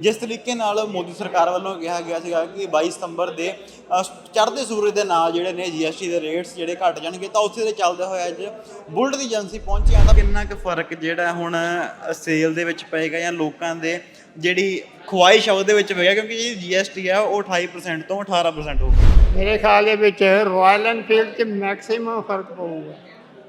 ਜਿਸ ਤਰੀਕੇ ਨਾਲ ਮੋਦੀ ਸਰਕਾਰ ਵੱਲੋਂ ਕਿਹਾ ਗਿਆ ਸੀਗਾ ਕਿ 22 ਸਤੰਬਰ ਦੇ ਚੜ੍ਹਦੇ ਸੂਰਜ ਦੇ ਨਾਲ ਜਿਹੜੇ ਨੇ ਜੀਐਸਟੀ ਦੇ ਰੇਟਸ ਜਿਹੜੇ ਘਟ ਜਾਣਗੇ, ਤਾਂ ਉਸੇ ਦੇ ਚੱਲਦੇ ਹੋਏ ਅੱਜ ਬੁਲਟ ਦੀ ਏਜੰਸੀ ਪਹੁੰਚੀ ਆ ਤਾਂ ਕਿੰਨਾ ਕੁ ਫ਼ਰਕ ਜਿਹੜਾ ਹੁਣ ਸੇਲ ਦੇ ਵਿੱਚ ਪਏਗਾ ਜਾਂ ਲੋਕਾਂ ਦੇ ਜਿਹੜੀ ਖੁਆਇਸ਼ ਆ ਉਹਦੇ ਵਿੱਚ ਪਏਗਾ? ਕਿਉਂਕਿ ਜਿਹੜੀ ਜੀਐਸਟੀ ਆ, ਉਹ 28% ਤੋਂ 18% ਹੋ ਗਈ ਮੇਰੇ ਖਿਆਲ ਦੇ ਵਿੱਚ ਰਾਇਲ ਐਨਫੀਲਡ 'ਚ ਮੈਕਸਿਮਮ ਫ਼ਰਕ ਪਊਗਾ।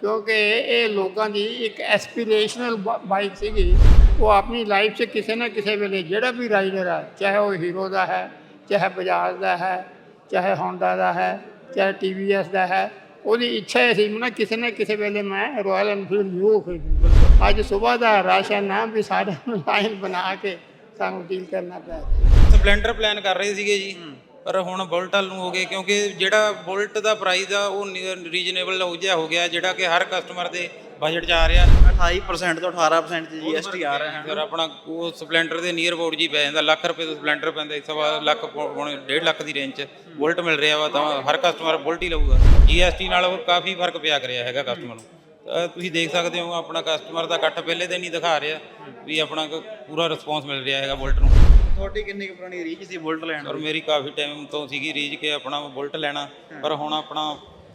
ਕਿਉਂਕਿ ਇਹ ਲੋਕਾਂ ਦੀ ਇੱਕ ਐਸਪੀਰੇਸ਼ਨਲ ਬਾਈਕ ਸੀਗੀ। ਉਹ ਆਪਣੀ ਲਾਈਫ 'ਚ ਕਿਸੇ ਨਾ ਕਿਸੇ ਵੇਲੇ ਜਿਹੜਾ ਵੀ ਰਾਈਡਰ ਆ ਚਾਹੇ ਉਹ ਹੀਰੋ ਦਾ ਹੈ ਚਾਹੇ ਬਜਾਜ ਦਾ ਹੈ ਚਾਹੇ ਹੋਂਡਾ ਦਾ ਹੈ ਚਾਹੇ ਟੀਵੀਐਸ ਦਾ ਹੈ ਉਹਦੀ ਇੱਛਾ ਇਹ ਸੀ ਨਾ ਕਿਸੇ ਨਾ ਕਿਸੇ ਵੇਲੇ ਮੈਂ ਰਾਇਲ ਐਨਫੀਲਡ ਯੂ ਖਰੀਦੂੰ ਅੱਜ ਸਵੇਰ ਦਾ ਰਾਸ਼ਨ ਨਾ ਵੀ ਸਾਡੇ ਲਾਈਨ ਬਣਾ ਕੇ ਸਾਨੂੰ ਡੀਲ ਕਰਨਾ ਪਿਆ। ਸਪਲੈਂਡਰ ਪਲਾਨ ਕਰ ਰਹੇ ਸੀਗੇ ਜੀ। ਪਰ ਹੁਣ ਬੁਲਟ ਨੂੰ ਹੋ ਗਏ ਕਿਉਂਕਿ ਜਿਹੜਾ ਬੁਲਟ ਦਾ ਪ੍ਰਾਈਸ ਆ ਉਹ ਰੀਜਨੇਬਲ ਹੋ ਜਿਹਾ ਹੋ ਗਿਆ ਜਿਹੜਾ ਕਿ ਹਰ ਕਸਟਮਰ ਦੇ ਬਜਟ 'ਚ ਆ ਰਿਹਾ। 28% ਤੋਂ 18% ਜੀਐਸਟੀ ਆ ਰਿਹਾ। ਹੈ ਫਿਰ ਆਪਣਾ ਉਹ ਸਪਲੈਂਡਰ ਦੇ ਨੀਅਰ ਅਬਾਊਟ ਜੀ ਪੈ ਜਾਂਦਾ ਲੱਖ ਰੁਪਏ ਦਾ ਸਪਲੈਂਡਰ ਪੈਂਦਾ ਇਸ ਸਵਾ ਲੱਖ ਪੌਣੇ 1.5 ਲੱਖ ਦੀ ਰੇਂਜ 'ਚ ਬੁਲਟ ਮਿਲ ਰਿਹਾ ਵਾ ਤਾਂ ਹਰ ਕਸਟਮਰ ਬੁਲਟ ਹੀ ਲਊਗਾ। ਜੀਐਸਟੀ ਨਾਲ ਉਹ ਕਾਫੀ ਫ਼ਰਕ ਪਿਆ ਕਰਿਆ ਹੈਗਾ ਕਸਟਮਰ ਨੂੰ। ਤਾਂ ਤੁਸੀਂ ਦੇਖ ਸਕਦੇ ਹੋ ਆਪਣਾ ਕਸਟਮਰ ਦਾ ਇਕੱਠ ਪਹਿਲੇ ਦਿਨ ਹੀ ਦਿਖਾ ਰਿਹਾ ਵੀ ਆਪਣਾ ਪੂਰਾ ਰਿਸਪੌਂਸ ਮਿਲ ਰਿਹਾ ਹੈਗਾ ਬੁਲਟ ਨੂੰ। ਤੁਹਾਡੀ ਕਿੰਨੀ ਕੁ ਪੁਰਾਣੀ ਰੀਚ ਸੀ ਬੁਲਟ ਲੈਣ ਔਰ ਮੇਰੀ ਕਾਫੀ ਟਾਈਮ ਤੋਂ ਸੀਗੀ ਰੀਜ ਕੇ ਆਪਣਾ ਬੁਲਟ ਲੈਣਾ ਪਰ ਹੁਣ ਆਪਣਾ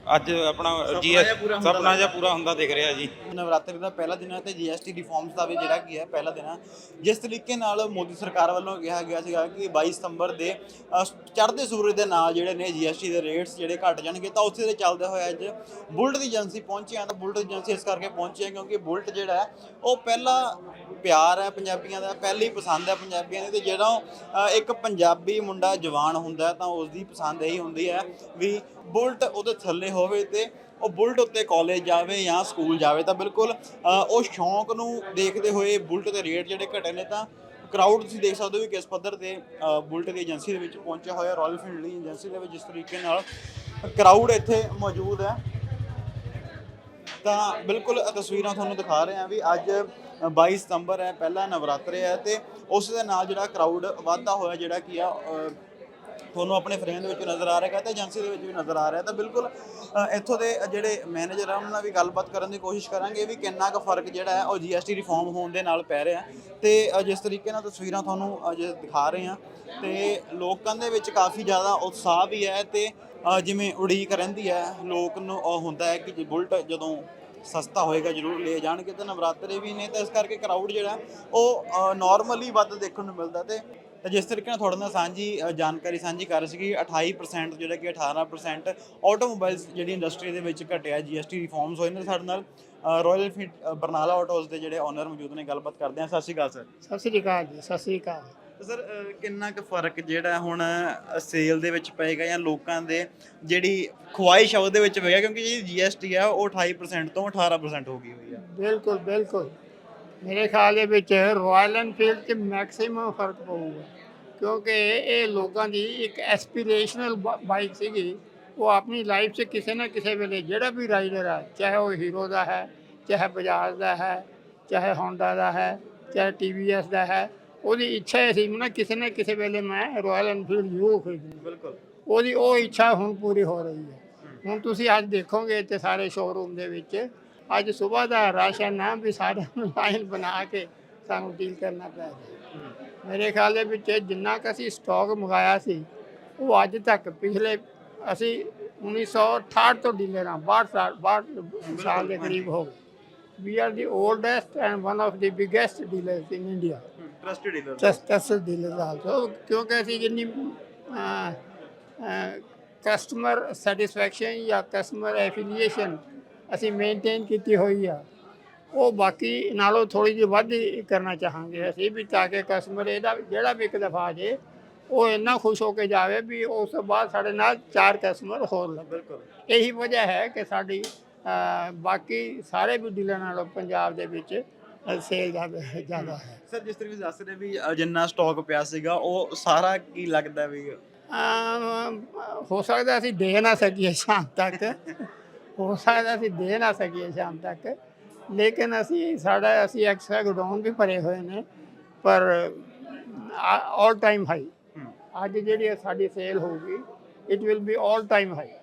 ਅੱਜ ਆਪਣਾ ਜੀਐਸ ਸੁਪਨਾ ਜਿਹਾ ਪੂਰਾ ਹੁੰਦਾ ਦਿਖ ਰਿਹਾ ਜੀ। ਨਵਰਾਤਰੀ ਦਾ ਪਹਿਲਾ ਦਿਨ ਹੈ ਤੇ ਜੀਐਸਟੀ ਰਿਫਾਰਮਸ ਦਾ ਵੀ ਜਿਹੜਾ ਕੀ ਹੈ ਪਹਿਲਾ ਦਿਨ ਹੈ। ਜਿਸ ਤਰੀਕੇ ਨਾਲ ਮੋਦੀ ਸਰਕਾਰ ਵੱਲੋਂ ਕਿਹਾ ਗਿਆ ਸੀਗਾ ਕਿ 22 ਸਤੰਬਰ ਦੇ ਚੜ੍ਹਦੇ ਸੂਰਜ ਦੇ ਨਾਲ ਜਿਹੜੇ ਨੇ ਜੀਐਸਟੀ ਦੇ ਰੇਟਸ ਜਿਹੜੇ ਘਟ ਜਾਣਗੇ ਤਾਂ ਉਸੇ ਦੇ ਚੱਲਦੇ ਹੋਏ ਅੱਜ ਬੁਲਟ ਦੀ ਏਜੰਸੀ ਪਹੁੰਚੀ ਆ ਤਾਂ ਬੁਲਟ ਏਜੰਸੀ ਇਸ ਕਰਕੇ ਪਹੁੰਚੀ ਹੈ ਕਿਉਂਕਿ ਬੁਲਟ ਜਿਹੜਾ ਹੈ ਉਹ ਪਹਿਲਾ ਪਿਆਰ ਹੈ ਪੰਜਾਬੀਆਂ ਦਾ ਪਹਿਲੀ ਪਸੰਦ ਹੈ ਪੰਜਾਬੀਆਂ ਦੀ ਤੇ ਜਿਹੜਾ ਅ, ਇੱਕ ਪੰਜਾਬੀ ਮੁੰਡਾ ਜਵਾਨ ਹੁੰਦਾ ਤਾਂ ਉਸ ਦੀ ਪਸੰਦ ਇਹੀ ਹੁੰਦੀ ਹੈ ਵੀ ਬੁਲਟ ਉਹਦੇ ਥੱਲੇ ਹੋਵੇ ਤੇ ਉਹ ਬੁਲਟ ਉੱਤੇ ਕਾਲਜ ਜਾਵੇ ਜਾਂ ਸਕੂਲ ਜਾਵੇ, ਤਾਂ ਬਿਲਕੁਲ ਉਹ ਸ਼ੌਂਕ ਨੂੰ ਦੇਖਦੇ ਹੋਏ ਬੁਲਟ ਦੇ ਰੇਟ ਜਿਹੜੇ ਘਟੇ ਨੇ ਤਾਂ ਕਰਾਊਡ ਤੁਸੀਂ ਦੇਖ ਸਕਦੇ ਹੋ ਵੀ ਕਿਸ ਪੱਧਰ ਤੇ ਬੁਲਟ ਦੀ ਏਜੰਸੀ ਦੇ ਵਿੱਚ ਪਹੁੰਚਿਆ ਹੋਇਆ ਰਾਇਲ ਫੀਲਡ ਦੀ ਏਜੰਸੀ ਦੇ ਵਿੱਚ ਜਿਸ ਤਰੀਕੇ ਨਾਲ ਕਰਾਊਡ ਇੱਥੇ ਮੌਜੂਦ ਹੈ। ਤਾਂ ਬਿਲਕੁਲ ਤਸਵੀਰਾਂ ਤੁਹਾਨੂੰ ਦਿਖਾ ਰਹੇ ਹਾਂ ਵੀ ਅੱਜ 22 ਸਤੰਬਰ ਹੈ, ਪਹਿਲਾ ਨਵਰਾਤਰੇ ਹੈ ਤੇ ਉਸ ਦੇ ਨਾਲ ਜਿਹੜਾ ਕਰਾਊਡ ਵਾਧਾ ਹੋਇਆ ਜਿਹੜਾ ਕੀ ਆ ਤੁਹਾਨੂੰ ਆਪਣੇ ਫਰੇਮ ਦੇ ਵਿੱਚ ਨਜ਼ਰ ਆ ਰਿਹਾ ਹੈ ਤੇ ਏਜੰਸੀ ਦੇ ਵਿੱਚ ਵੀ ਨਜ਼ਰ ਆ ਰਿਹਾ ਤਾਂ ਬਿਲਕੁਲ ਇੱਥੋਂ ਦੇ ਜਿਹੜੇ ਮੈਨੇਜਰ ਆ, ਉਹਨਾਂ ਨਾਲ ਵੀ ਗੱਲਬਾਤ ਕਰਨ ਦੀ ਕੋਸ਼ਿਸ਼ ਕਰਾਂਗੇ ਵੀ ਕਿੰਨਾ ਕੁ ਫ਼ਰਕ ਜਿਹੜਾ ਹੈ, ਉਹ ਜੀਐਸਟੀ ਰਿਫਾਰਮ ਹੋਣ ਦੇ ਨਾਲ ਪੈ ਰਿਹਾ ਤੇ ਜਿਸ ਤਰੀਕੇ ਨਾਲ ਤਸਵੀਰਾਂ ਤੁਹਾਨੂੰ ਅੱਜ ਦਿਖਾ ਰਹੇ ਹਾਂ, ਤੇ ਲੋਕਾਂ ਦੇ ਵਿੱਚ ਕਾਫੀ ਜ਼ਿਆਦਾ ਉਤਸ਼ਾਹ ਵੀ ਹੈ ਤੇ ਜਿਵੇਂ ਉਡੀਕ ਰਹਿੰਦੀ ਹੈ, ਲੋਕ ਨੂੰ ਹੁੰਦਾ ਹੈ ਕਿ ਜੇ ਬੁਲਟ ਜਦੋਂ ਸਸਤਾ ਹੋਏਗਾ ਜ਼ਰੂਰ ਲੈ ਜਾਣਗੇ, ਤੇ ਨਵਰਾਤਰੇ ਵੀ ਨੇ, ਤਾਂ ਇਸ ਕਰਕੇ ਕਰਾਊਡ ਜਿਹੜਾ ਉਹ ਨਾਰਮਲੀ ਵੱਧ ਦੇਖਣ ਨੂੰ ਮਿਲਦਾ ਤੇ ਤੇ ਜਿਸ ਤਰੀਕੇ ਨਾਲ ਤੁਹਾਡੇ ਨਾਲ ਸਾਂਝੀ ਜਾਣਕਾਰੀ ਸਾਂਝੀ ਕਰ ਰਹੀ ਸੀਗੀ 28% ਜਿਹੜਾ ਕਿ 18% ਆਟੋਮੋਬਾਈਲਸ ਜਿਹੜੀ ਇੰਡਸਟਰੀ ਦੇ ਵਿੱਚ ਘਟਿਆ ਜੀਐਸਟੀ ਰਿਫਾਰਮਸ ਹੋਏ ਨੇ ਸਾਡੇ ਨਾਲ। ਰਾਇਲ ਐਨਫੀਲਡ ਬਰਨਾਲਾ ਆਟੋਸ ਦੇ ਜਿਹੜੇ ਓਨਰ ਮੌਜੂਦ ਨੇ ਗੱਲਬਾਤ ਕਰਦੇ ਹਾਂ। ਸਤਿ ਸ਼੍ਰੀ ਅਕਾਲ ਸਰ ਸਤਿ ਸ੍ਰੀ ਅਕਾਲ ਜੀ ਸਤਿ ਸ੍ਰੀ ਅਕਾਲ। ਸਰ ਕਿੰਨਾ ਕੁ ਫ਼ਰਕ ਜਿਹੜਾ ਹੁਣ ਸੇਲ ਦੇ ਵਿੱਚ ਪਏਗਾ ਜਾਂ ਲੋਕਾਂ ਦੇ ਜਿਹੜੀ ਖੁਆਇਸ਼ ਆ ਉਹਦੇ ਵਿੱਚ ਪਏਗਾ? ਕਿਉਂਕਿ ਜਿਹੜੀ ਜੀਐਸਟੀ ਆ ਉਹ 28% ਤੋਂ 18% ਹੋ ਗਈ ਹੋਈ ਆ। ਬਿਲਕੁਲ ਬਿਲਕੁਲ। ਮੇਰੇ ਖਿਆਲ ਦੇ ਵਿੱਚ ਰਾਇਲ ਐਨਫੀਲਡ 'ਚ ਮੈਕਸਿਮਮ ਫ਼ਰਕ ਪਊਗਾ। ਕਿਉਂਕਿ ਇਹ ਲੋਕਾਂ ਦੀ ਇੱਕ ਐਸਪੀਰੇਸ਼ਨਲ ਬਾਈਕ ਸੀਗੀ। ਉਹ ਆਪਣੀ ਲਾਈਫ 'ਚ ਕਿਸੇ ਨਾ ਕਿਸੇ ਵੇਲੇ ਜਿਹੜਾ ਵੀ ਰਾਈਡਰ ਆ ਚਾਹੇ ਉਹ ਹੀਰੋ ਦਾ ਹੈ ਚਾਹੇ ਬਜਾਜ ਦਾ ਹੈ ਚਾਹੇ ਹੋਂਡਾ ਦਾ ਹੈ ਚਾਹੇ ਟੀਵੀਐਸ ਦਾ ਹੈ ਉਹਦੀ ਇੱਛਾ ਇਹ ਸੀ ਨਾ ਕਿਸੇ ਨਾ ਕਿਸੇ ਵੇਲੇ ਮੈਂ ਰਾਇਲ ਐਨਫੀਲਡ ਯੂ ਖਰੀਦੂੰ ਬਿਲਕੁਲ। ਉਹਦੀ ਉਹ ਇੱਛਾ ਹੁਣ ਪੂਰੀ ਹੋ ਰਹੀ ਹੈ। ਹੁਣ ਤੁਸੀਂ ਅੱਜ ਦੇਖੋਗੇ ਇੱਥੇ ਸਾਰੇ ਸ਼ੋਰੂਮ ਦੇ ਵਿੱਚ ਅੱਜ ਸਵੇਰ ਦਾ ਰਾਸ਼ਨ ਨਾ ਵੀ ਸਾਡੇ ਲਾਈਨ ਬਣਾ ਕੇ ਸਾਨੂੰ ਡੀਲ ਕਰਨਾ ਪਿਆ ਮੇਰੇ ਖਿਆਲ ਦੇ ਵਿੱਚ ਜਿੰਨਾ ਕੁ ਅਸੀਂ ਸਟਾਕ ਮੰਗਾਇਆ ਸੀ ਉਹ ਅੱਜ ਤੱਕ ਪਿਛਲੇ ਅਸੀਂ 1968 ਤੋਂ ਡੀਲਰ ਹਾਂ 62 ਸਾਲ 62 ਸਾਲ ਦੇ ਕਰੀਬ ਹੋ ਗਏ। We are the oldest and one of the biggest dealers in India trusted dealer test dealer also ਕਿਉਂਕਿ ਅਸੀਂ ਜਿੰਨੀ ਕਸਟਮਰ ਸੈਟੀਸਫੈਕਸ਼ਨ ਜਾਂ ਕਸਟਮਰ ਐਫੀਲੀਏਸ਼ਨ ਅਸੀਂ ਮੇਨਟੇਨ ਕੀਤੀ ਹੋਈ ਆ। ਉਹ ਬਾਕੀ ਨਾਲੋਂ ਥੋੜੀ ਜਿਹੀ ਵੱਧ ਹੀ ਕਰਨਾ ਚਾਹਾਂਗੇ ਅਸੀਂ ਵੀ ਤਾਂ ਕਿ ਕਸਟਮਰ ਇਹਦਾ ਜਿਹੜਾ ਵੀ ਇੱਕ ਦਫਾ ਜੇ ਉਹ ਇੰਨਾ ਖੁਸ਼ ਹੋ ਕੇ ਜਾਵੇ ਵੀ ਉਸ ਤੋਂ ਬਾਅਦ ਸਾਡੇ ਨਾਲ ਚਾਰ ਕਸਟਮਰ ਹੋਰ ਲੱਗੇ ਬਿਲਕੁਲ। ਇਹੀ ਵਜ੍ਹਾ ਹੈ ਕਿ ਸਾਡੀ ਬਾਕੀ ਸਾਰੇ ਵੀ ਡੀਲਰ ਨਾਲੋਂ ਪੰਜਾਬ ਦੇ ਵਿੱਚ ਸੇਲ ਜ਼ਿਆਦਾ ਜ਼ਿਆਦਾ ਹੈ। ਸਰ ਜਿਸ ਤਰੀਕੇ ਦੱਸ ਰਹੇ ਵੀ ਅ, ਜਿੰਨਾ ਸਟਾਕ ਪਿਆ ਸੀਗਾ ਉਹ ਸਾਰਾ ਕੀ ਲੱਗਦਾ ਵੀ? ਅਮ, ਹੋ ਸਕਦਾ ਅਸੀਂ ਦੇ ਨਾ ਸਕੀਏ ਸ਼ਾਮ ਤੱਕ। ਹੋ ਸਕਦਾ ਅਸੀਂ ਦੇ ਨਾ ਸਕੀਏ ਸ਼ਾਮ ਤੱਕ। ਲੇਕਿਨ ਅਸੀਂ ਸਾਡਾ ਅਸੀਂ ਐਕਸਟਰਾ ਗੋਡਾਊਨ ਵੀ ਭਰੇ ਹੋਏ ਨੇ ਪਰ ਆਲ ਟਾਈਮ ਹਾਈ। ਅੱਜ ਜਿਹੜੀ ਸਾਡੀ ਸੇਲ ਹੋਊਗੀ it will be all time high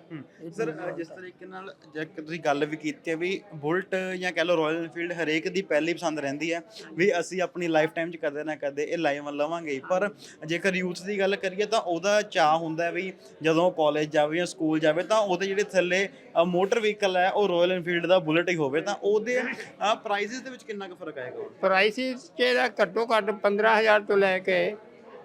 sir ਜਿਸ ਤਰੀਕੇ ਨਾਲ ਜੇ ਤੁਸੀਂ ਗੱਲ ਵੀ ਕੀਤੀ ਹੈ ਵੀ ਬੁਲਟ ਜਾਂ ਕਹ ਲਓ ਰਾਇਲ ਐਨਫੀਲਡ ਹਰੇਕ ਦੀ ਪਹਿਲੀ ਪਸੰਦ ਰਹਿੰਦੀ ਹੈ ਵੀ ਅਸੀਂ ਆਪਣੀ ਲਾਈਫ ਟਾਈਮ 'ਚ ਕਦੇ ਨਾ ਕਦੇ ਇਹ ਲਾਈਵ ਲਵਾਂਗੇ ਹੀ। ਪਰ ਜੇਕਰ ਯੂਥ ਦੀ ਗੱਲ ਕਰੀਏ ਤਾਂ ਉਹਦਾ ਚਾਹ ਹੁੰਦਾ ਹੈ ਵੀ ਜਦੋਂ ਕਾਲਜ ਜਾਵੇ ਜਾਂ ਸਕੂਲ ਜਾਵੇ ਤਾਂ ਉਹਦੇ ਜਿਹੜੇ ਥੱਲੇ ਮੋਟਰ ਵਹੀਕਲ ਹੈ ਉਹ ਰਾਇਲ ਐਨਫੀਲਡ ਦਾ ਬੁਲਟ ਹੀ ਹੋਵੇ ਤਾਂ ਉਹਦੇ ਪ੍ਰਾਈਸਿਸ ਦੇ ਵਿੱਚ ਕਿੰਨਾ ਕੁ ਫ਼ਰਕ ਆਏਗਾ ਪ੍ਰਾਈਸਿਸ ਜਿਹੜਾ ਘੱਟੋ ਘੱਟ 15000 ਤੋਂ ਲੈ ਕੇ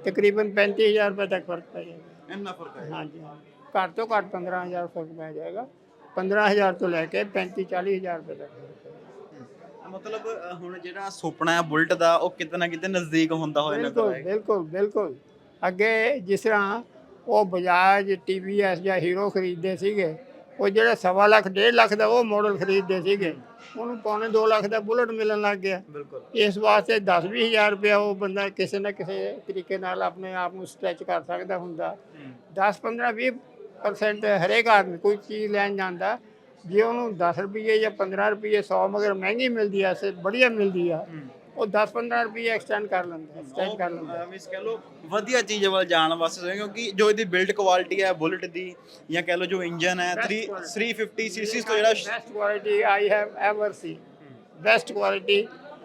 ਤਕਰੀਬਨ 35000 ਰੁਪਏ ਤੱਕ ਫ਼ਰਕ ਪੈ ਜਾਏਗਾ ਇੰਨਾ ਫ਼ਰਕ ਆਏਗਾ। ਹਾਂਜੀ ਹਾਂ ਘੱਟ ਤੋਂ ਘੱਟ 15000 ਫ਼ਰਕ ਪੈ ਜਾਏਗਾ। 15000 ਤੋਂ ਲੈ ਕੇ 35 40000 ਰੁਪਏ ਤੱਕ। ਮਤਲਬ ਹੁਣ ਜਿਹੜਾ ਸੁਪਨਾ ਹੈ ਬੁਲਟ ਦਾ ਉਹ ਕਿਤੇ ਨਾ ਕਿਤੇ ਨਜ਼ਦੀਕ ਹੁੰਦਾ ਹੋਇਆ ਨਜ਼ਰ ਆਏਗਾ। ਬਿਲਕੁਲ ਬਿਲਕੁਲ। ਅੱਗੇ ਜਿਸ ਤਰ੍ਹਾਂ ਉਹ ਬਜਾਜ ਟੀਵੀਐਸ ਜਾਂ ਹੀਰੋ ਖਰੀਦਦੇ ਸੀਗੇ ਉਹ ਜਿਹੜਾ ਸਵਾ ਲੱਖ ਡੇਢ ਲੱਖ ਦਾ ਉਹ ਮਾਡਲ ਖਰੀਦਦੇ ਸੀਗੇ ਉਹਨੂੰ ਪੌਣੇ 2 ਲੱਖ ਦਾ ਬੁਲਟ ਮਿਲਣ ਲੱਗ ਗਿਆ। ਬਿਲਕੁਲ। ਇਸ ਵਾਸਤੇ 10 ਹਜ਼ਾਰ ਰੁਪਇਆ ਉਹ ਬੰਦਾ ਕਿਸੇ ਨਾ ਕਿਸੇ ਤਰੀਕੇ ਨਾਲ ਆਪਣੇ ਆਪ ਨੂੰ ਸਟ੍ਰੈਚ ਕਰ ਸਕਦਾ ਹੁੰਦਾ। 10 15 20 ਪਰਸੈਂਟ ਹਰੇਕ ਆਦਮੀ ਕੋਈ ਚੀਜ਼ ਲੈਣ ਜਾਂਦਾ ਜੇ ਉਹਨੂੰ 10 ਰੁਪਏ ਜਾਂ 15 ਰੁਪਏ 100 ਮਗਰ ਮਹਿੰਗੀ ਮਿਲਦੀ ਆ ਸੇ ਬੜੀਆ ਮਿਲਦੀ ਆ ਉਹ 10 15 ਰੁਪਏ ਐਕਸਟੈਂਡ ਕਰ ਲੈਂਦਾ ਸਟ੍ਰੈਚ ਕਰ ਲੈਂਦਾ ਮਿਸ ਕਹ ਲੋ ਵਧੀਆ ਚੀਜ਼ ਵੱਲ ਜਾਣ ਵਾਸਤੇ ਕਿਉਂਕਿ ਜੋ ਇਹਦੀ ਬਿਲਡ ਕੁਆਲਿਟੀ ਹੈ ਬੁਲਟ ਦੀ ਜਾਂ ਕਹ ਲੋ ਜੋ ਇੰਜਨ ਹੈ 3 350 ਸੀਸੀ ਤੋਂ ਜਿਹੜਾ best quality I have ever seen. Best quality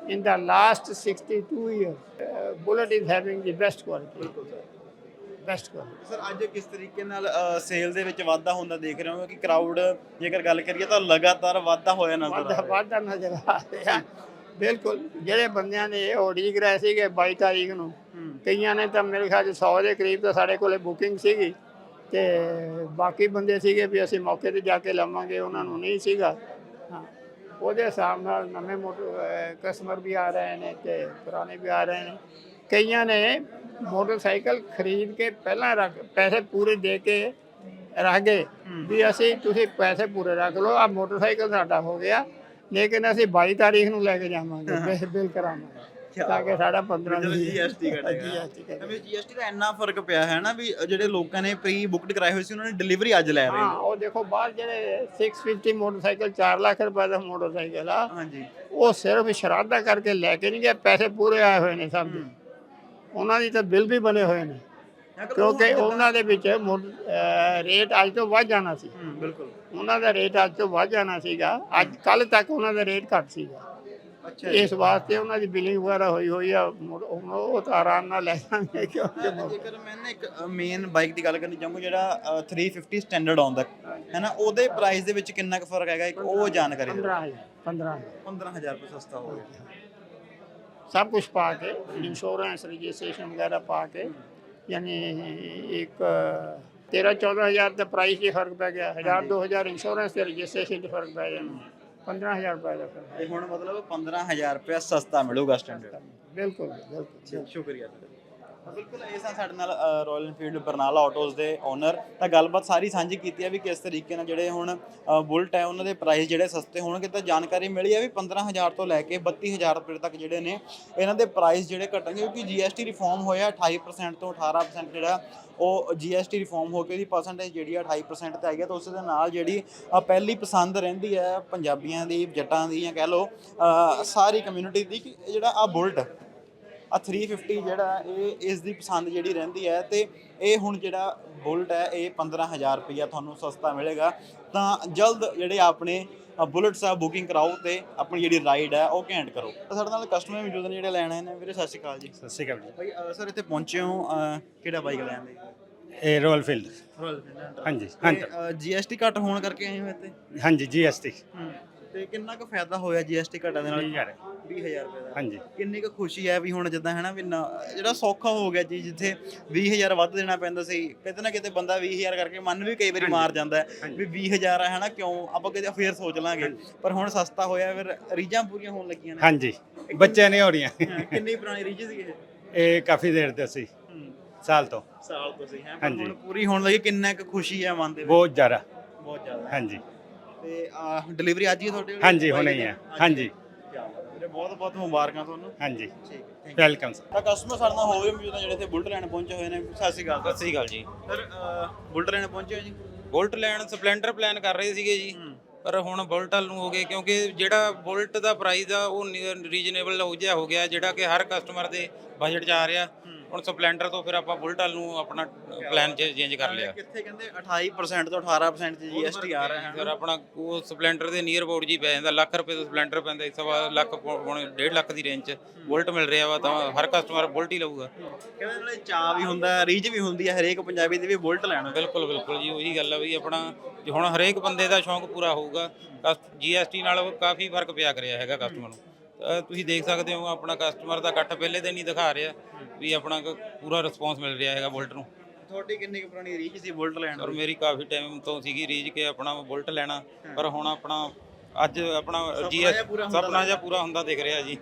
in the last 62 years. Uh, Bullet is having the best quality. Best quality. Sir ਅੱਜ ਕਿਸ ਤਰੀਕੇ ਨਾਲ ਸੇਲ ਦੇ ਵਿੱਚ ਵਾਧਾ ਹੁੰਦਾ ਦੇਖ ਰਹੇ ਹੋ? ਕਿ ਕਰਾਊਡ ਜੇਕਰ ਗੱਲ ਕਰੀਏ ਤਾਂ ਲਗਾਤਾਰ ਵਾਧਾ ਹੋਇਆ ਨਜ਼ਰ ਆ ਵਾਧਾ ਨਜ਼ਰ ਆ ਰਿਹਾ। ਬਿਲਕੁਲ ਜਿਹੜੇ ਬੰਦਿਆਂ ਨੇ ਇਹ ਉਡੀਕ ਰਹੇ ਸੀਗੇ 22 ਤਾਰੀਖ ਨੂੰ ਕਈਆਂ ਨੇ ਤਾਂ ਮੇਰੇ ਖਿਆਲ 'ਚ 100 ਦੇ ਕਰੀਬ ਤਾਂ ਸਾਡੇ ਕੋਲੇ ਬੁਕਿੰਗ ਸੀਗੀ। ਤੇ ਬਾਕੀ ਬੰਦੇ ਸੀਗੇ ਵੀ ਅਸੀਂ ਮੌਕੇ ਤੇ ਜਾ ਕੇ ਲਵਾਂਗੇ ਉਹਨਾਂ ਨੂੰ ਨਹੀਂ ਸੀਗਾ। ਹਾਂ ਉਹਦੇ ਹਿਸਾਬ ਨਾਲ ਨਵੇਂ ਮੋਟਰ ਕਸਟਮਰ ਵੀ ਆ ਰਹੇ ਨੇ ਤੇ ਪੁਰਾਣੇ ਵੀ ਆ ਰਹੇ ਨੇ। ਕਈਆਂ ਨੇ ਮੋਟਰਸਾਈਕਲ ਖਰੀਦ ਕੇ ਪਹਿਲਾਂ ਰੱਖ ਪੈਸੇ ਪੂਰੇ ਦੇ ਕੇ ਰੱਖ ਗਏ ਵੀ ਅਸੀਂ ਤੁਸੀਂ ਪੈਸੇ ਪੂਰੇ ਰੱਖ ਲਓ ਆ ਮੋਟਰਸਾਈਕਲ ਸਾਡਾ ਹੋ ਗਿਆ ਲੇਕਿਨ ਅਸੀਂ 22 ਤਾਰੀਖ ਨੂੰ ਲੈ ਕੇ ਜਾਵਾਂਗੇ ਬਿਲ- ਬਿਲ ਕਰਾਵਾਂਗੇ ਤਾਂ ਕਿ ਸਾਡਾ 15 ਜਦੋਂ ਦੀ। GST ਕੱਟੇਗਾ। ਐਵੇਂ ਜੀਐਸਟੀ ਦਾ ਇੰਨਾ ਫ਼ਰਕ ਪਿਆ ਹੈ ਨਾ ਵੀ ਜਿਹੜੇ ਲੋਕਾਂ ਨੇ ਪ੍ਰੀ ਬੁੱਕਡ ਕਰਾਏ ਹੋਏ ਸੀ ਉਹਨਾਂ ਨੇ ਡਿਲੀਵਰੀ ਅੱਜ ਲੈ ਰਹੇ ਹਾਂ ਉਹ ਦੇਖੋ ਬਾਹਰ ਜਿਹੜੇ 650 ਮੋਟਰਸਾਈਕਲ 4 ਲੱਖ ਰੁਪਏ ਦਾ ਮੋਟਰਸਾਈਕਲ ਆ ਹਾਂਜੀ। ਉਹ ਸਿਰਫ ਸ਼ਰਾਧਾ ਕਰਕੇ ਲੈ ਕੇ ਨਹੀਂ ਗਏ ਪੈਸੇ ਪੂਰੇ ਆਏ ਹੋਏ ਨੇ ਸਭ ਦੇ। ਉਹਨਾਂ ਦੀ ਤਾਂ ਬਿੱਲ ਵੀ ਬਣੇ ਹੋਏ ਨੇ। ਕਿਉਂਕਿ ਉਹਨਾਂ ਦੇ ਵਿੱਚ ਰੇਟ ਅੱਜ ਤੋਂ ਵੱਧ ਜਾਣਾ ਸੀ। ਬਿਲਕੁਲ। ਉਹਨਾਂ ਦਾ ਰੇਟ ਅੱਜ ਤੋਂ ਵੱਧ ਜਾਣਾ ਸੀਗਾ। ਅੱਜ ਕੱਲ ਤੱਕ ਉਹਨਾਂ ਦਾ ਰੇਟ ਘੱਟ ਸੀਗਾ। ਅੱਛਾ ਇਸ ਵਾਸਤੇ ਉਹਨਾਂ ਦੀ ਬਿਲਿੰਗ ਵਗੈਰਾ ਹੋਈ ਹੋਈ ਆ। ਉਹ ਤਾਂ ਆਰਾਮ ਨਾਲ ਲੈ ਜਾਣਗੇ ਕਿਉਂਕਿ ਜੇਕਰ ਮੈਂ ਨਾ ਇੱਕ ਮੇਨ ਬਾਈਕ ਦੀ ਗੱਲ ਕਰਨੀ ਚਾਹੂੰਗਾ ਜਿਹੜਾ ਅ, 350 ਸਟੈਂਡਰਡ ਆਉਂਦਾ ਹੈ। ਨਾ? ਉਹਦੇ ਪ੍ਰਾਈਸ ਦੇ ਵਿੱਚ ਕਿੰਨਾ ਕੁ ਫ਼ਰਕ ਹੈਗਾ? ਇੱਕ ਉਹ ਜਾਣਕਾਰੀ ਦਿਓ। 15000 15000 15000 ਰੁਪਏ ਸਸਤਾ ਹੋ ਗਿਆ ਸਭ ਕੁਝ ਪਾ ਕੇ ਇੰਸ਼ੋਰੈਂਸ ਰਜਿਸਟ੍ਰੇਸ਼ਨ ਵਗੈਰਾ ਪਾ ਕੇ ਯਾਨੀ ਇੱਕ 13 14000 ਦਾ ਪ੍ਰਾਈਸ 'ਚ ਫ਼ਰਕ ਪੈ ਗਿਆ 1000 2000 ਇੰਸ਼ੋਰੈਂਸ ਤੇ ਰਜਿਸਟ੍ਰੇਸ਼ਨ 'ਚ ਫ਼ਰਕ ਪੈ ਜਾਣਾ 15000 ਰੁਪਏ ਦਾ ਫ਼ਰਕ। ਤੇ ਹੁਣ ਮਤਲਬ 15000 ਰੁਪਏ ਸਸਤਾ ਮਿਲੂਗਾ ਸਟੈਂਡਰਡ ਬਿਲਕੁਲ ਬਿਲਕੁਲ। ਸ਼ੁਕਰੀਆ ਬਿਲਕੁਲ ਇਹ ਸਨ ਸਾਡੇ ਨਾਲ ਰਾਇਲ ਇਨਫੀਲਡ ਬਰਨਾਲਾ ਆਟੋਜ਼ ਦੇ ਓਨਰ ਤਾਂ ਗੱਲਬਾਤ ਸਾਰੀ ਸਾਂਝੀ ਕੀਤੀ ਹੈ ਵੀ ਕਿਸ ਤਰੀਕੇ ਨਾਲ ਜਿਹੜੇ ਹੁਣ ਬੁਲਟ ਹੈ ਉਹਨਾਂ ਦੇ ਪ੍ਰਾਈਸ ਜਿਹੜੇ ਸਸਤੇ ਹੋਣਗੇ ਤਾਂ ਜਾਣਕਾਰੀ ਮਿਲੀ ਹੈ ਵੀ 15000 ਤੋਂ ਲੈ ਕੇ 32000 ਰੁਪਏ ਤੱਕ ਜਿਹੜੇ ਨੇ ਇਹਨਾਂ ਦੇ ਪ੍ਰਾਈਸ ਜਿਹੜੇ ਘਟਣਗੇ ਕਿਉਂਕਿ ਜੀਐਸਟੀ ਰਿਫਾਰਮ ਹੋਇਆ 28% ਤੋਂ 18% ਜਿਹੜਾ ਉਹ ਜੀਐਸਟੀ ਰਿਫਾਰਮ ਹੋ ਕੇ ਉਹਦੀ ਪਰਸੈਂਟੇਜ ਜਿਹੜੀ ਆ 28% ਤੇ ਆਈ ਹੈ ਤਾਂ ਉਸ ਦੇ ਨਾਲ ਜਿਹੜੀ ਅ, ਪਹਿਲੀ ਪਸੰਦ ਰਹਿੰਦੀ ਹੈ ਪੰਜਾਬੀਆਂ ਦੀ ਜੱਟਾਂ ਦੀ ਜਾਂ ਕਹਿ ਲਓ ਸਾਰੀ ਕਮਿਊਨਿਟੀ ਦੀ ਕਿ ਜਿਹੜਾ ਆ ਬੁਲਟ ਆ 350 ਜਿਹੜਾ ਇਹ ਇਸ ਦੀ ਪਸੰਦ ਜਿਹੜੀ ਰਹਿੰਦੀ ਹੈ ਤੇ ਇਹ ਹੁਣ ਜਿਹੜਾ ਬੁਲਟ ਹੈ ਇਹ 15000 ਰੁਪਇਆ ਤੁਹਾਨੂੰ ਸਸਤਾ ਮਿਲੇਗਾ। ਤਾਂ ਜਲਦ ਜਿਹੜੇ ਆਪਣੇ ਬੁਲਟਸ ਆ ਬੁਕਿੰਗ ਕਰਾਓ ਤੇ ਆਪਣੀ ਜਿਹੜੀ ਰਾਈਡ ਹੈ ਉਹ ਘੈਂਟ ਕਰੋ। ਤਾਂ ਸਾਡੇ ਨਾਲ ਕਸਟਮਰ ਮੌਜੂਦ ਨੇ ਜਿਹੜੇ ਲੈਣ ਆਏ ਨੇ। ਵੀਰੇ ਸਤਿ ਸ਼੍ਰੀ ਅਕਾਲ ਜੀ। ਸਤਿ ਸ਼੍ਰੀ ਅਕਾਲ ਜੀ। ਭਾਈ ਸਰ ਇੱਥੇ ਪਹੁੰਚੇ ਹੋ ਅ, ਕਿਹੜਾ ਬਾਈਕ ਲੈਣ ਦੇ ਇਹ ਰਾਇਲ ਫੀਲਡ ਹਾਂਜੀ ਹਾਂਜੀ। ਜੀਐਸਟੀ ਘੱਟ ਹੋਣ ਕਰਕੇ ਆਏ ਹੋ ਇੱਥੇ? ਹਾਂਜੀ ਜੀਐਸਟੀ ਤੇ ਕਿੰਨਾ ਕੁ ਫਾਇਦਾ ਹੋਇਆ ਜੀਐਸਟੀ ਘਟਣ ਦੇ ਨਾਲ? 20000 20000 ਰੁਪਏ ਦਾ। ਹਾਂਜੀ। ਕਿੰਨੀ ਕੁ ਖੁਸ਼ੀ ਹੈ ਵੀ ਹੁਣ ਜਿੱਦਾਂ ਹੈ ਨਾ ਵੀ ਨਾ- ਜਿਹੜਾ ਸੌਖਾ ਹੋ ਗਿਆ ਜੀ ਜਿੱਥੇ 20000 ਵੱਧ ਦੇਣਾ ਪੈਂਦਾ ਸੀ ਕਿਤੇ ਨਾ ਕਿਤੇ ਬੰਦਾ 20000 ਕਰਕੇ ਮਨ ਵੀ ਕਈ ਵਾਰੀ ਮਾਰ ਜਾਂਦਾ ਹੈ ਵੀ 20000 ਹੈ ਹਨਾ ਕਿਉਂ? ਆਪਾਂ ਕਿਤੇ ਫੇਰ ਸੋਚ ਲਾਂਗੇ। ਪਰ ਹੁਣ ਸਸਤਾ ਹੋਇਆ ਫਿਰ ਰੀਝਾਂ ਪੂਰੀਆਂ ਹੋਣ ਲੱਗੀਆਂ ਨੇ। ਹਾਂਜੀ। ਬੱਚਿਆਂ ਨੇ ਹੋ ਰਹੀਆਂ। ਹਾਂ, ਕਿੰਨੀ ਪੁਰਾਣੀ ਰੀਝ ਸੀ ਇਹ? ਇਹ ਕਾਫੀ ਦੇਰ ਤੋਂ ਸੀ। ਸਾਲ ਤੋਂ। ਸਾਲ ਤੋਂ ਸੀ ਹੈ ਹਾਂਜੀ। ਹੁਣ ਪੂਰੀ ਹੋਣ ਲੱਗੀ ਕਿੰਨਾ ਕੁ ਖੁਸ਼ੀ ਹੈ ਮਨ ਦੇ ਵਿੱਚ? ਬਹੁਤ ਜ਼ਿਆਦਾ। ਬਹੁਤ ਜ਼ਿਆਦਾ। ਹਾਂਜੀ। ਤੇ ਡਿਲੀਵਰੀ ਅੱਜ ਹੀ ਹੈ ਤੁਹਾਡੇ ਕੋਲ? ਹਾਂਜੀ ਹੁਣੇ ਹੀ ਹੈ। ਹਾਂਜੀ। ਬਹੁਤ ਬਹੁਤ ਮੁਬਾਰਕਾਂ ਤੁਹਾਨੂੰ। ਹਾਂਜੀ। ਠੀਕ ਹੈ ਵੈਲਕਮ ਸਰ ਤਾਂ ਕਸਟਮਰ ਸਾਡੇ ਨਾਲ ਹੋਵੇ ਮੌਜੂਦ ਜਿਹੜੇ ਇੱਥੇ ਬੁਲਟ ਲੈਣ ਪਹੁੰਚੇ ਹੋਏ ਨੇ ਸਤਿ ਸ਼੍ਰੀ ਅਕਾਲ। ਸਤਿ ਸ੍ਰੀ ਅਕਾਲ ਜੀ। ਸਰ ਬੁਲਟ ਲੈਣ ਪਹੁੰਚੇ ਹੋ ਜੀ? ਬੁਲਟ ਲੈਣ ਸਪਲੈਂਡਰ ਪਲਾਨ ਕਰ ਰਹੇ ਸੀਗੇ ਜੀ। ਪਰ ਹੁਣ ਬੁਲਟ ਨੂੰ ਹੋ ਗਏ ਕਿਉਂਕਿ ਜਿਹੜਾ ਬੁਲਟ ਦਾ ਪ੍ਰਾਈਸ ਆ ਉਹ ਰੀਜਨੇਬਲ ਹੋ ਜਿਹਾ ਹੋ ਗਿਆ ਜਿਹੜਾ ਕਿ ਹਰ ਕਸਟਮਰ ਦੇ ਬਜਟ 'ਚ ਆ ਰਿਹਾ। ਹੁਣ ਸਪਲੈਂਡਰ ਤੋਂ ਫਿਰ ਆਪਾਂ ਬੁਲਟ ਵੱਲ ਨੂੰ ਆਪਣਾ ਪਲਾਨ ਚੇਂਜ ਕਰ ਲਿਆ। ਕਿੱਥੇ ਕਹਿੰਦੇ? 28% ਤੋਂ 18% ਚ ਜੀਐਸਟੀ ਆ ਰਿਹਾ ਹੈ। ਫਿਰ ਆਪਣਾ ਉਹ ਸਪਲੈਂਡਰ ਦੇ ਨੀਅਰ ਅਬਾਊਟ ਜੀ ਪੈ ਜਾਂਦਾ ਲੱਖ ਰੁਪਏ ਦਾ ਸਪਲੈਂਡਰ ਪੈਂਦਾ ਇਸ ਬਾਅਦ ਲੱਖ ਪੌਣੇ 1.5 ਲੱਖ ਦੀ ਰੇਂਜ 'ਚ ਬੁਲਟ ਮਿਲ ਰਿਹਾ ਵਾ ਤਾਂ ਹਰ ਕਸਟਮਰ ਬੁਲਟ ਹੀ ਲਊਗਾ। ਕਹਿੰਦੇ ਨਾਲੇ ਚਾਹ ਵੀ ਹੁੰਦਾ ਰੀਝ ਵੀ ਹੁੰਦੀ ਹੈ ਹਰੇਕ ਪੰਜਾਬੀ ਦੀ ਵੀ ਬੁਲਟ ਲੈਣਾ। ਬਿਲਕੁਲ ਬਿਲਕੁਲ ਜੀ ਉਹੀ ਗੱਲ ਆ ਵੀ ਆਪਣਾ ਜੇ ਹੁਣ ਹਰੇਕ ਬੰਦੇ ਦਾ ਸ਼ੌਂਕ ਪੂਰਾ ਹੋਊਗਾ ਜੀਐਸਟੀ ਨਾਲ ਕਾਫੀ ਫ਼ਰਕ ਪਿਆ ਕਰਿਆ ਹੈਗਾ ਕਸਟਮਰ ਨੂੰ। ਤੁਸੀਂ ਦੇਖ ਸਕਦੇ ਹੋ ਆਪਣਾ ਕਸਟਮਰ ਦਾ ਇਕੱਠ ਪਹਿਲੇ ਦਿਨ ਹੀ ਦਿਖਾ ਰਿਹਾ ਵੀ ਆਪਣਾ ਕ- ਪੂਰਾ ਰਿਸਪੌਂਸ ਮਿਲ ਰਿਹਾ ਹੈਗਾ ਬੁਲਟ ਨੂੰ। ਤੁਹਾਡੀ ਕਿੰਨੀ ਕੁ ਪੁਰਾਣੀ ਰੀਝ ਸੀ ਬੁਲਟ ਲੈਣ ਔਰ ਮੇਰੀ ਕਾਫੀ ਟਾਈਮ ਤੋਂ ਸੀਗੀ ਰੀਜ ਕੇ ਆਪਣਾ ਬੁਲਟ ਲੈਣਾ ਪਰ ਹੁਣ ਆਪਣਾ ਅੱਜ ਆਪਣਾ ਜੀਐਸ ਜਿਹਾ ਪੂਰਾ ਹੁੰਦਾ ਸੁਪਨਾ ਜਿਹਾ ਪੂਰਾ ਹੁੰਦਾ ਦਿਖ ਰਿਹਾ ਜੀ।